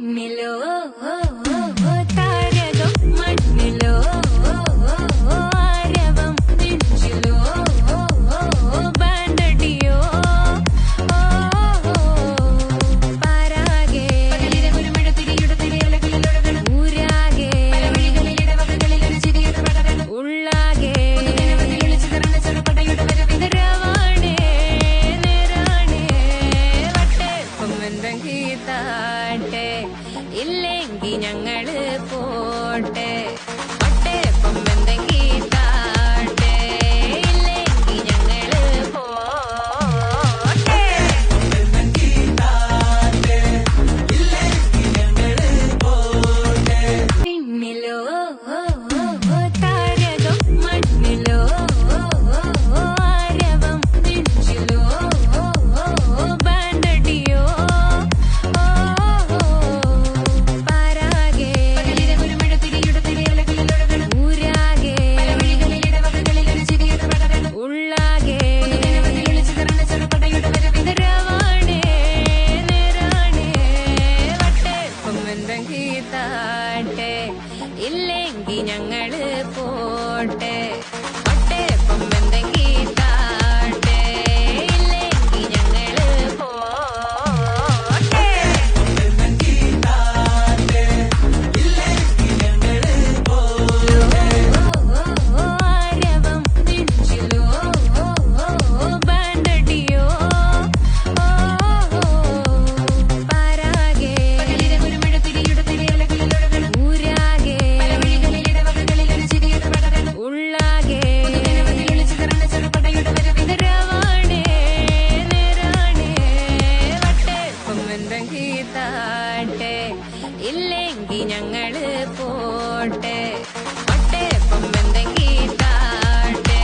मिलो ഞങ്ങൾ പോട്ടെ. താട്ടെ ഇല്ലെങ്കിൽ ഞങ്ങൾ പോട്ടെ. താട്ടെ ഇല്ലെങ്കിൽ ഞങ്ങൾ പോട്ടെ.